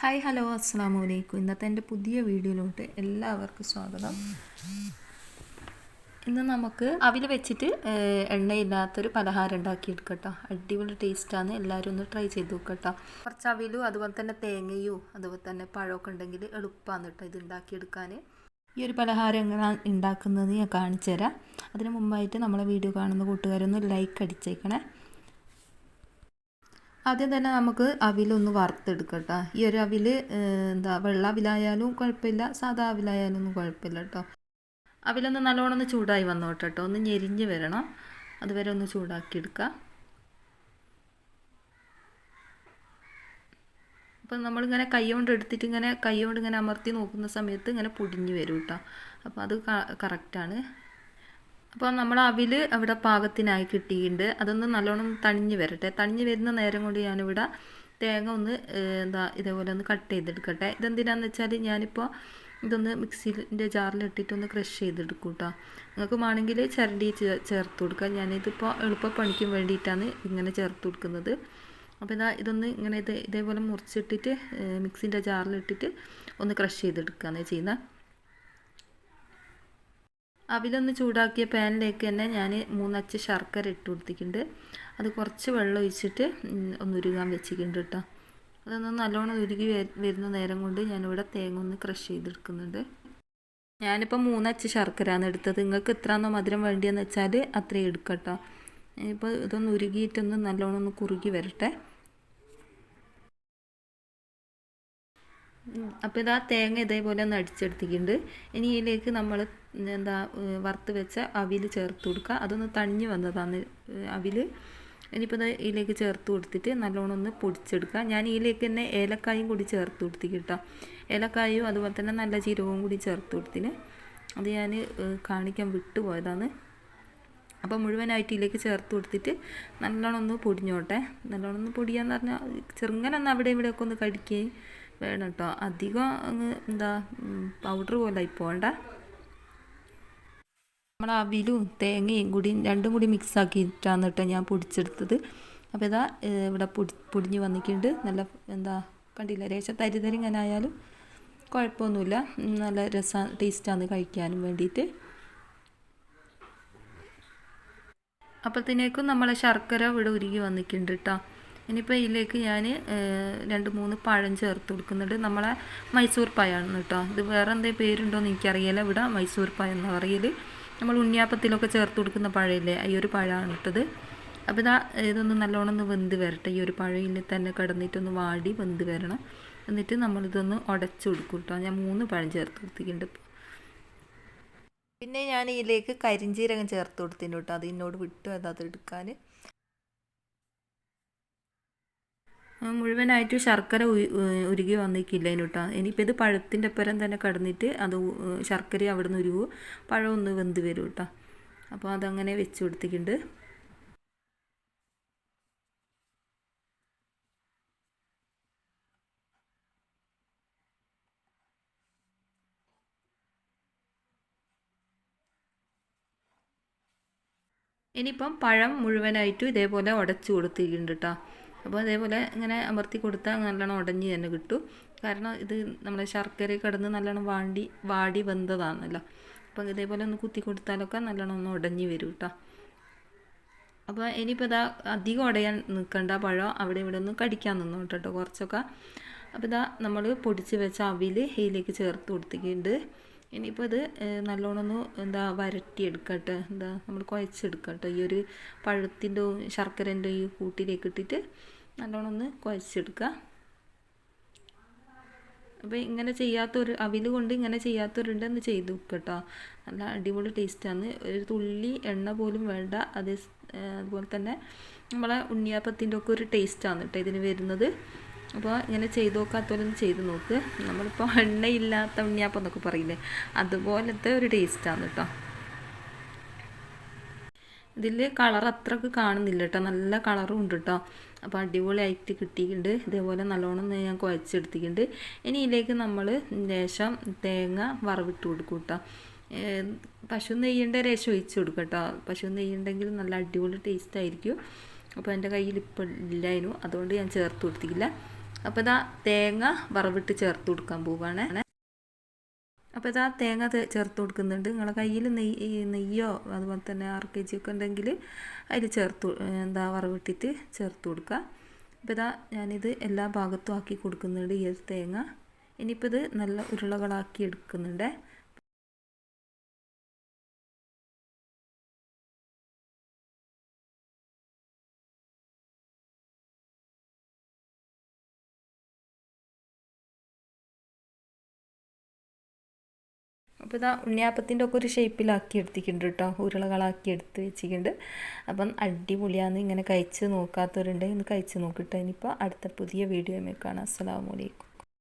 Hi hello അസ്സാം വലൈക്കും ഇന്നത്തെ എന്റെ പുതിയ വീഡിയോയിലോട്ട് എല്ലാവർക്കും സ്വാഗതം. ഇന്ന് നമുക്ക് അവിൽ വെച്ചിട്ട് എണ്ണയില്ലാത്തൊരു പലഹാരം ഉണ്ടാക്കിയെടുക്കട്ടോ. അടിപൊളി ടേസ്റ്റാണ്. എല്ലാവരും ഒന്ന് ട്രൈ ചെയ്ത് നോക്കട്ടോ. കുറച്ച് അവിലും അതുപോലെ തന്നെ തേങ്ങയും അതുപോലെ തന്നെ പഴമൊക്കെ ഉണ്ടെങ്കിൽ എളുപ്പമാണ് കേട്ടോ ഇത് ഉണ്ടാക്കിയെടുക്കാൻ. ഈ ഒരു പലഹാരം എങ്ങനെ ഉണ്ടാക്കുന്നത് ഞാൻ കാണിച്ചു തരാം അതിന് മുമ്പായിട്ട് നമ്മളെ വീഡിയോ കാണുന്ന കൂട്ടുകാരൊന്ന് ലൈക്ക് അടിച്ചേക്കണേ. ആദ്യം തന്നെ നമുക്ക് അവിലൊന്ന് വറുത്തെടുക്കട്ടോ. ഈ ഒരു അവിൽ എന്താ വെള്ള അവിലായാലും കുഴപ്പമില്ല സാധാ അവിലായാലും ഒന്നും കുഴപ്പമില്ല കേട്ടോ. അവിലൊന്ന് നല്ലോണം ഒന്ന് ചൂടായി വന്നോട്ടെ കേട്ടോ. ഒന്ന് ഞെരിഞ്ഞ് വരണം. അതുവരെ ഒന്ന് ചൂടാക്കി എടുക്കുക അപ്പം നമ്മളിങ്ങനെ കൈ കൊണ്ട് എടുത്തിട്ട് ഇങ്ങനെ കൈ കൊണ്ട് ഇങ്ങനെ അമർത്തി നോക്കുന്ന സമയത്ത് ഇങ്ങനെ പൊടിഞ്ഞ് വരും കേട്ടോ. അപ്പോൾ അത് കറക്റ്റാണ്. അപ്പോൾ നമ്മൾ അവിൽ അവിടെ പാകത്തിനായി കിട്ടിയിട്ടുണ്ട്. അതൊന്ന് നല്ലോണം തണിഞ്ഞ് വരട്ടെ. തണിഞ്ഞ് വരുന്ന നേരം കൊണ്ട് ഞാനിവിടെ തേങ്ങ ഒന്ന് എന്താ ഇതേപോലെ ഒന്ന് കട്ട് ചെയ്തെടുക്കട്ടെ. ഇതെന്തിനാന്ന് വെച്ചാൽ ഞാനിപ്പോൾ ഇതൊന്ന് മിക്സിന്റെ ജാറിലിട്ടിട്ടൊന്ന് ക്രഷ് ചെയ്തെടുക്കും കേട്ടോ നിങ്ങൾക്ക് വേണമെങ്കിൽ ചരണ്ടി ചേർത്ത് കൊടുക്കുക ഞാനിതിപ്പോൾ എളുപ്പപ്പണിക്കും വേണ്ടിയിട്ടാണ് ഇങ്ങനെ ചേർത്ത് കൊടുക്കുന്നത്. അപ്പോൾ ഇതാ ഇതൊന്ന് ഇങ്ങനെ ഇത് ഇതേപോലെ മുറിച്ചിട്ടിട്ട് മിക്സിന്റെ ജാറിലിട്ടിട്ട് ഒന്ന് ക്രഷ് ചെയ്തെടുക്കുകയാണ് ചെയ്യുന്നത്. അവിലൊന്ന് ചൂടാക്കിയ പാനിലേക്ക് തന്നെ ഞാൻ മൂന്നച്ച് ശർക്കര ഇട്ട് കൊടുത്തിട്ടുണ്ട്. അത് കുറച്ച് വെള്ളം ഒഴിച്ചിട്ട് ഒന്ന് ഉരുകാൻ വെച്ചിട്ടുണ്ട് കേട്ടോ. അതൊന്ന് നല്ലോണം ഉരുകി വരുന്ന നേരം കൊണ്ട് ഞാനിവിടെ തേങ്ങ ഒന്ന് ക്രഷ് ചെയ്തെടുക്കുന്നുണ്ട്. ഞാനിപ്പോൾ മൂന്നച്ച് ശർക്കരയാണ് എടുത്തത്. നിങ്ങൾക്ക് എത്രയാണോ മധുരം വേണ്ടിയെന്ന് വെച്ചാൽ അത്രയും എടുക്കട്ടോ ഇപ്പോൾ ഇതൊന്ന് ഉരുകിയിട്ടൊന്ന് നല്ലോണം ഒന്ന് കുറുകി വരട്ടെ. അപ്പോൾ ഇതാ തേങ്ങ ഇതേപോലെ ഒന്ന് അടിച്ചെടുത്തിട്ടുണ്ട്. ഇനി ഇതിലേക്ക് നമ്മൾ എന്താ വറുത്ത് വെച്ച അവിൽ ചേർത്ത് കൊടുക്കുക. അതൊന്ന് തണിഞ്ഞ് വന്നതാണ് അവിൽ ഇനിയിപ്പോൾ ഇത് ഇതിലേക്ക് ചേർത്ത് കൊടുത്തിട്ട് നല്ലോണം ഒന്ന് പൊടിച്ചെടുക്കുക. ഞാൻ ഇതിലേക്ക് തന്നെ ഏലക്കായും കൂടി ചേർത്ത് കൊടുത്തിട്ട് കേട്ടോ. ഏലക്കായും അതുപോലെ തന്നെ നല്ല ജീരകവും കൂടി ചേർത്ത് കൊടുത്തിന്. അത് ഞാൻ കാണിക്കാൻ വിട്ടുപോയതാണ് അപ്പോൾ മുഴുവനായിട്ട് ഇതിലേക്ക് ചേർത്ത് കൊടുത്തിട്ട് നല്ലോണം ഒന്ന് പൊടിഞ്ഞോട്ടെ. നല്ലോണം ഒന്ന് പൊടിയാന്ന് പറഞ്ഞാൽ ചെറുങ്ങനെ ഒന്ന് അവിടെ ഇവിടെയൊക്കെ ഒന്ന് കടിക്കുകയും വേണം കേട്ടോ. അധികം അങ്ങ് എന്താ പൗഡർ പോലെ പോകണ്ട. നമ്മൾ അവിലും തേങ്ങയും കൂടി രണ്ടും കൂടി മിക്സ് ആക്കിയിട്ടാണ് കേട്ടോ ഞാൻ പൊടിച്ചെടുത്തത്. അപ്പോൾ ഇതാ ഇവിടെ പൊടി പൊടിഞ്ഞ് വന്നിട്ടുണ്ട്. നല്ല എന്താ കണ്ടില്ല? രേശ തരി തരി ഇങ്ങനെ ആയാലും കുഴപ്പമൊന്നുമില്ല. നല്ല രസ ടേസ്റ്റാണ് കഴിക്കാനും വേണ്ടിയിട്ട്. അപ്പോഴത്തേക്കും നമ്മളെ ശർക്കര ഇവിടെ ഉരുകി വന്നിട്ടുണ്ട് കേട്ടോ. ഇനിയിപ്പോൾ ഇതിലേക്ക് ഞാൻ രണ്ട് മൂന്ന് പഴം ചേർത്ത് കൊടുക്കുന്നുണ്ട്. നമ്മളെ മൈസൂർ പായാണ് കേട്ടോ. ഇത് വേറെ എന്തെങ്കിലും പേരുണ്ടോ എന്ന് എനിക്കറിയില്ല. ഇവിടെ മൈസൂർ പായ എന്ന് പറയൽ നമ്മൾ ഉണ്ണിയാപ്പത്തിലൊക്കെ ചേർത്ത് കൊടുക്കുന്ന പഴമില്ലേ? ഈ ഒരു പഴമാണ് ഇട്ടത്. അപ്പോൾ ഇതാ ഇതൊന്ന് നല്ലോണം ഒന്ന് വെന്ത് വരട്ടെ. ഈ ഒരു പഴയിൽ തന്നെ കിടന്നിട്ടൊന്ന് വാടി വെന്ത് വരണം. എന്നിട്ട് നമ്മളിതൊന്ന് ഉടച്ചു കൊടുക്കും കേട്ടോ. ഞാൻ മൂന്ന് പഴം ചേർത്ത് കൊടുത്തിട്ടുണ്ട് പിന്നെ ഞാൻ ഇതിലേക്ക് കരിഞ്ചീരകം ചേർത്ത് കൊടുത്തിട്ടുണ്ട് കേട്ടോ. അത് എന്നോട് വിട്ടു. അതാത് എടുക്കാൻ. മുഴുവനായിട്ട് ശർക്കര ഉരുകി വന്നിക്കില്ല കേട്ടോ ഇനിയിപ്പോൾ ഇത് പഴത്തിന്റെ പരം തന്നെ കടന്നിട്ട് അത് ശർക്കര അവിടെ നിന്ന് ഉരുവും. പഴം ഒന്ന് വെന്ത് വരും കേട്ടോ അപ്പോൾ അതങ്ങനെ വെച്ച് കൊടുത്തിട്ടുണ്ട്. ഇനിയിപ്പം പഴം മുഴുവനായിട്ടും ഇതേപോലെ ഉടച്ചു കൊടുത്തിട്ടുണ്ട് കേട്ടോ അപ്പോൾ അതേപോലെ ഇങ്ങനെ അമർത്തി കൊടുത്താൽ നല്ലോണം ഉടഞ്ഞ് തന്നെ കിട്ടും. കാരണം ഇത് നമ്മളെ ശർക്കര കിടന്ന് നല്ലോണം വാണ്ടി വാടി വെന്തതാണല്ലോ അപ്പം ഇതേപോലെ ഒന്ന് കുത്തി കൊടുത്താലൊക്കെ നല്ലോണം ഒന്ന് ഉടഞ്ഞ് വരും കേട്ടോ അപ്പോൾ ഇനിയിപ്പോൾ ഇതാ അധികം ഉടയാൻ നിൽക്കേണ്ട. പഴം അവിടെ ഇവിടെ ഒന്ന് കടിക്കാൻ നിന്നു കേട്ടോ. കുറച്ചൊക്കെ. അപ്പോൾ ഇതാ നമ്മൾ പൊടിച്ച് വെച്ച അവിൽ ഹെയിലേക്ക് ചേർത്ത് കൊടുത്തിട്ടുണ്ട്. ഇനിയിപ്പോൾ ഇത് നല്ലോണം ഒന്ന് എന്താ വരട്ടിയെടുക്കട്ടെ എന്താ നമ്മൾ കുഴച്ചെടുക്കട്ടെ. ഈ ഒരു പഴത്തിന്റെ ശർക്കരന്റെ ഈ കൂട്ടിലേക്ക് ഇട്ടിട്ട് നല്ലോണം ഒന്ന് കുഴച്ചെടുക്കുക അപ്പോൾ ഇങ്ങനെ ചെയ്യാത്തൊരു അവിൽ കൊണ്ട് ഇങ്ങനെ ചെയ്യാത്തവരുണ്ട് എന്ന് ചെയ്ത് കേട്ടോ നല്ല അടിപൊളി ടേസ്റ്റാണ്. ഒരു തുള്ളി എണ്ണ പോലും വേണ്ട. അതേ അതുപോലെ തന്നെ നമ്മളെ ഉണ്ണിയപ്പത്തിന്റെ ഒക്കെ ഒരു ടേസ്റ്റാണ് കേട്ടോ ഇതിന് വരുന്നത്. അപ്പോൾ ഇങ്ങനെ ചെയ്ത് നോക്കാത്തവരൊന്ന് ചെയ്ത് നോക്ക്. നമ്മളിപ്പോൾ എണ്ണയില്ലാത്ത ഉണ്ണിയപ്പം എന്നൊക്കെ പറയില്ലേ അതുപോലത്തെ ഒരു ടേസ്റ്റാണ് കേട്ടോ. ഇതിൽ കളർ അത്രയ്ക്ക് കാണുന്നില്ല കേട്ടോ. നല്ല കളറും ഉണ്ട് കേട്ടോ. അപ്പോൾ അടിപൊളിയായിട്ട് കിട്ടിയിട്ടുണ്ട്. ഇതേപോലെ നല്ലോണം ഞാൻ കുഴച്ചെടുത്തിട്ടുണ്ട്. ഇനി ഇതിലേക്ക് നമ്മൾ ലേശം തേങ്ങ വറവിട്ട് കൊടുക്കും കേട്ടോ. പശു നെയ്യേണ്ട രേശം ഒഴിച്ച് കൊടുക്കും കേട്ടോ. പശു നെയ്യുണ്ടെങ്കിൽ നല്ല അടിപൊളി ടേസ്റ്റ് ആയിരിക്കും. അപ്പോൾ എന്റെ കയ്യിൽ ഇപ്പോൾ ഇല്ലായിരുന്നു. അതുകൊണ്ട് ഞാൻ ചേർത്ത് കൊടുത്തില്ല അപ്പോൾ ഇതാ തേങ്ങ വറവിട്ട് ചേർത്ത് കൊടുക്കാൻ പോവുകയാണ് അപ്പോൾ ഇതാ തേങ്ങ ചേർത്ത് കൊടുക്കുന്നുണ്ട്. നിങ്ങളെ കയ്യിൽ നെയ്യ് നെയ്യോ അതുപോലെ തന്നെ ആറ് കെ ജി ഒക്കെ ഉണ്ടെങ്കിൽ അതിൽ ചേർത്ത് എന്താ വറവിട്ടിട്ട് ചേർത്ത് കൊടുക്കുക. അപ്പോൾ ഇതാ ഞാനിത് എല്ലാ ഭാഗത്തും ആക്കി കൊടുക്കുന്നുണ്ട് ഈ തേങ്ങ. ഇനിയിപ്പോൾ ഇത് നല്ല ഉരുളകളാക്കി എടുക്കുന്നുണ്ട്. അപ്പോൾ ഇതാ ഉണ്ണിയാപ്പത്തിന്റെ ഒക്കെ ഒരു ഷേപ്പിലാക്കി എടുത്തിട്ടുണ്ട് കേട്ടോ. ഉരുളകളാക്കി എടുത്ത് വെച്ചിട്ടുണ്ട്. അപ്പം അടിപൊളിയാന്ന് ഇങ്ങനെ കഴിച്ച് നോക്കാത്തവരുണ്ടെങ്കിൽ ഒന്ന് കഴിച്ച് നോക്കിട്ടോ ഇനിയിപ്പോൾ അടുത്ത പുതിയ വീഡിയോ കാണാം. അസ്സലാമു അലൈക്കും.